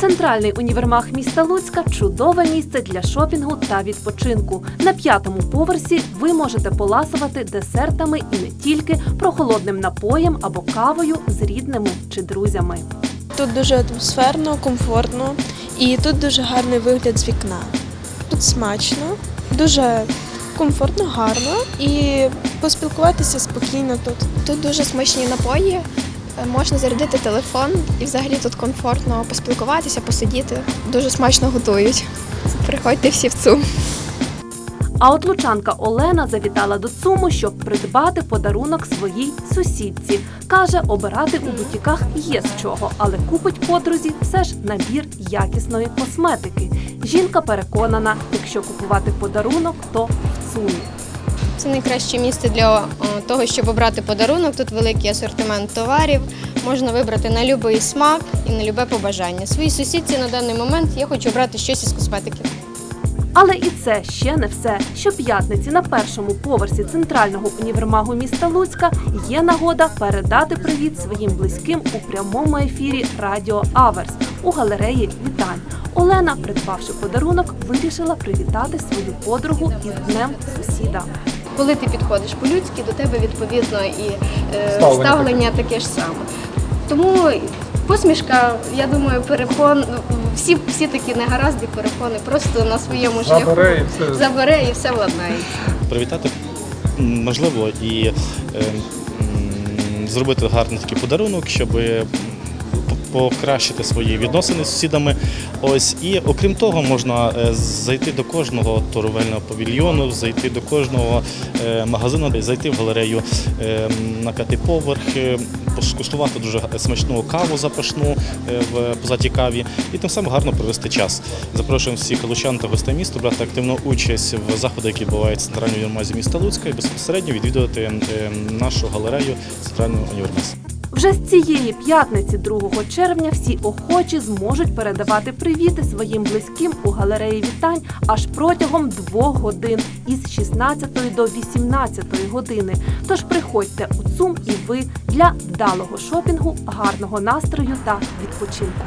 Центральний універмаг міста Луцька чудове місце для шопінгу та відпочинку. На п'ятому поверсі ви можете поласувати десертами і не тільки прохолодним напоєм або кавою з рідними чи друзями. Тут дуже атмосферно, комфортно і тут дуже гарний вигляд з вікна. Тут смачно, дуже комфортно, гарно і поспілкуватися спокійно тут. Тут дуже смачні напої, можна зарядити телефон і взагалі тут комфортно поспілкуватися, посидіти. Дуже смачно готують. Приходьте всі в ЦУМ. А от лучанка Олена завітала до ЦУМу, щоб придбати подарунок своїй сусідці. Каже, обирати у бутіках є з чого, але купить подрузі все ж набір якісної косметики. Жінка переконана, якщо купувати подарунок, то в ЦУМі. Це найкраще місце для того, щоб обрати подарунок. Тут великий асортимент товарів. Можна вибрати на будь-який смак і на любе побажання. Своїй сусідці на даний момент я хочу обрати щось із косметики. Але і це ще не все. Щоп'ятниці на першому поверсі центрального універмагу міста Луцька є нагода передати привіт своїм близьким у прямому ефірі Радіо Аверс у галереї Вітань. Олена, придбавши подарунок, вирішила привітати свою подругу із днем сусіда. Коли ти підходиш по-людськи, до тебе відповідно і е, Ставлення ставлення таке ж саме. Тому посмішка, я думаю, перепон всі, всі такі негаразди, перепони просто на своєму шляху Забере і все. забере і все владнається. привітати можливо і е, зробити гарний такий подарунок, щоб покращити свої відносини з сусідами. Ось і окрім того, можна е, зайти до кожного торговельного павільйону, зайти до кожного е, магазину, зайти в галерею е, на п'ятий поверх. Скуштувати дуже смачну каву запашну в позатій каві і тим самим гарно провести час. Запрошуємо всіх лучан та гостей міста брати активну участь в заходах, які бувають в центральній універмазі міста Луцька, і безпосередньо відвідувати е, нашу галерею центрального універмазу. Вже з цієї п'ятниці, 2 червня, всі охочі зможуть передавати привіти своїм близьким у галереї вітань аж протягом двох годин із 16 до 18 години. Тож приходьте у ЦУМ і ви для вдалого шопінгу, гарного настрою та відпочинку.